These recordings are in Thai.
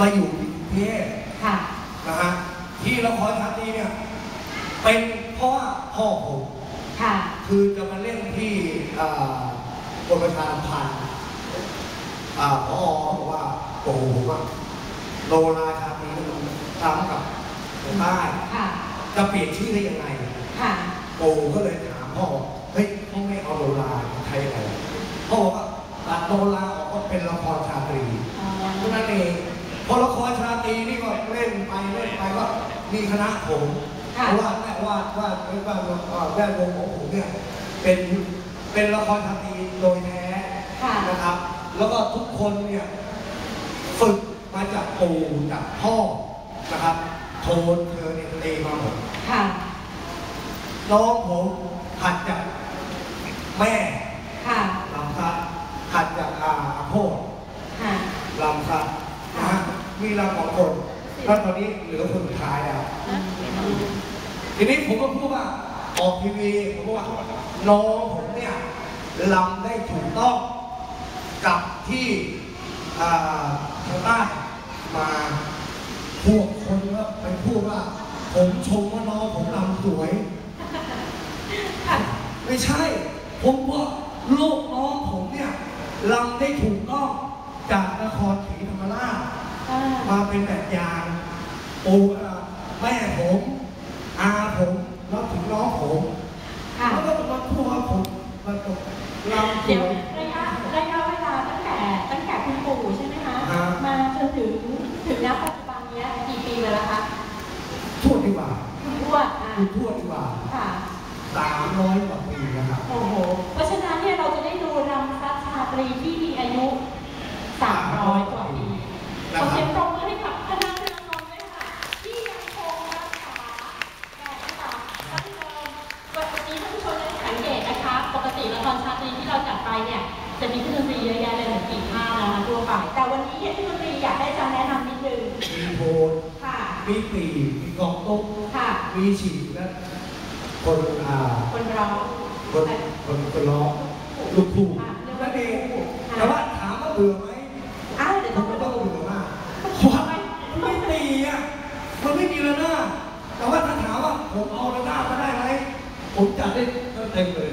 มาอยู่ที่กรุงเทพค่ะ นะฮะที่ละครชาตรีเนี่ยเป็นเพราะว่าพ่อผมค่ะ คือจะมาเล่นที่อ่ากรมประชาสัมพันธ์อ่าพอบอกว่าโอ้โหผมว่าโลราชาตรีมันซ้ำกับใต้ค่ะ จะเปลี่ยนชื่อได้ยังไงค่ะ โอ้ก็เลยถามพ่อว่าเฮ้ยพ่อไม่เอาโลราใช้อะไรพ่อบอกว่าตัดโลราออกก็เป็นละครชาตรีอ๋อเท่านั้นเอง พอละครชาตรีนี่ก็เล่นไปเล่นไปก็มีคณะผมเพราะว่าแม่วาดวาดวาดวาดแวดวงของผมเนี่ยเป็นเป็นละครชาตรีโดยแท้ค่ะ นะครับ แล้วก็ทุกคนเนี่ยฝึกมาจากปู่จากพ่อนะครับโทนเธอเนี่ยเตมาหมด ค่ะ น้องผมหัดจากแม่ค่ะ ลำพัดหัดจากอาอาโพดค่ะลำพัดนะ ฮะมีลำสองคนแล้วตอนนี้เหลือคนสุดท้ายแล้ว ทีนี้ผมก็พูดว่าออกทีวีผมก็ว่าน้องผมเนี่ยลำได้ถูกต้องกับที่อ่าทางใต้มาพวกคนก็ไปพูดว่า ผมชมว่าน้องผมลำสวยค่ะไม่ใช่ ผมว่าลูกน้องผมเนี่ยลำได้ถูกต้องจากนครศรีธรรมราชอ่า มาเป็นแบบอย่างปูอ่าแม่ผมอาผมแล้วถึงน้องผมค่ะแล้วก็มาพูดว่าผมมันตกลำสเดี๋ยววยระยะระยะเวลาตั้งแต่ตั้งแต่คุณปู่ใช่ไหมคะครับมาจนถึงถึงณปัจจุบันเนี้ยกี่ปีแล้วล่ะคะทวดดีกว่าคุณทวดอะคุณทวดดีกว่าค่ะสามร้อยกว่าปีนะครับโอ้โห เพราะฉะนั้นเนี่ยเราจะได้ดูรำซัดชาตรีที่มีอายุ 300 กว่าปีขอเสียงปรบมือให้กับคณะเรือนนท์ด้วยค่ะ ที่ยังคงรักษาแบบนะคะท่านผู้ชมวันนี้ท่านผู้ชมจะสังเกตนะคะ ปก ติละครชาตรีที่เราจัดไปเนี่ยจะมีเครื่องดนตรีเยอะแยะเลยเหมือนปีห้านะคะทั่วไปแต่วันนี้เนี่ยเครื่องดนตรีอยากให้อาจารย์แนะนำนิดนึงมีโพนค่ะ มีปีมีกองตุ๊กค่ะ มีฉีกและคนอ่าคนร้องคนคนคนร้องลูกทุ่งนั่นเองแต่ว่าถามว่าเบื่อไหมอ้าวเดี๋ยวผต้อมงก็ไปต้องดูเบื่อมากเพราะว่ามันไม่ตีอะมันไม่มีระนาดแต่ว่าถ้าถามว่าผมเอาระนาดมาได้ไหมผมจัดได้เต็มเลย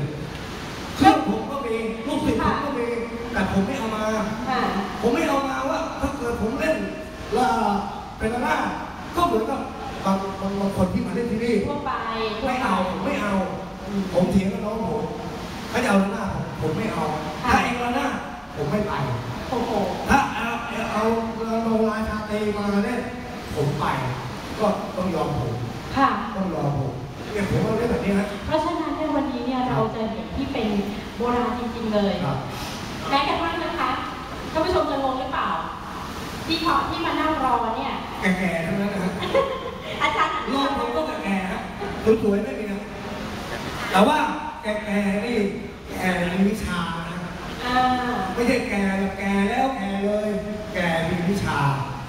เครื่องผมก็มี ลูกศิษย์ผมก็มี แต่ผมไม่เอามา ค่ะ ผมไม่เอามาว่าถ้าเกิดผมเล่นละเป็นระนาดก็เหมือนกับบางบางบางคนที่มาเล่นที่นี่ทั่วไปทั่วไม่ไปเอาผมไม่เอา ผมเถียงกับน้องผมเขาจะเอาระนาดผมผมไม่เอาถ้าเองระนาดผมไม่ไป โอ้โห ถ้าเอาเอาโรงราชาเตมาเนี่ยผมไป ก็ต้องยอมผมค่ะ ต้องยอมผมเนี่ยผมเอาเรื่องแบบนี้ฮะเพราะฉะนั้นในวันนี้เนี่ยเราจะเห็นที่เป็นโบราณจริงๆเลย ครับ แม้กระทั่งนะคะท่านผู้ชมจะงงหรือเปล่า ที่เขาที่มานั่งรอเนี่ย แก่ๆทั้งนั้นนะฮะอาจารย์รอบผมก็แก่ๆฮะสวยๆไม่มีนะแต่ว่าแก่ๆนี่แก่มีวิชานะอ่าไม่ใช่แก่แบบแก่แล้วแก่เลย แก่มีวิชา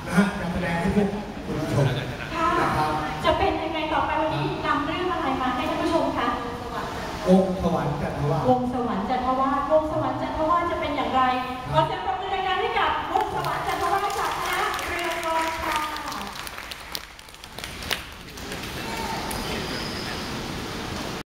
นะฮะจะแสดงให้พวกคุณผู้ชมค่ะนะครับจะเป็นยังไงต่อไปวันนี้นำเรื่องอะไรมาให้ท่านผู้ชมคะวงสวรรค์จันทวาวงสวรรค์จันทวาสวงสวรรค์จันทวาสจะเป็นอย่างไรขอเสียงปรบมือดังๆให้กับวงสวรรค์จันท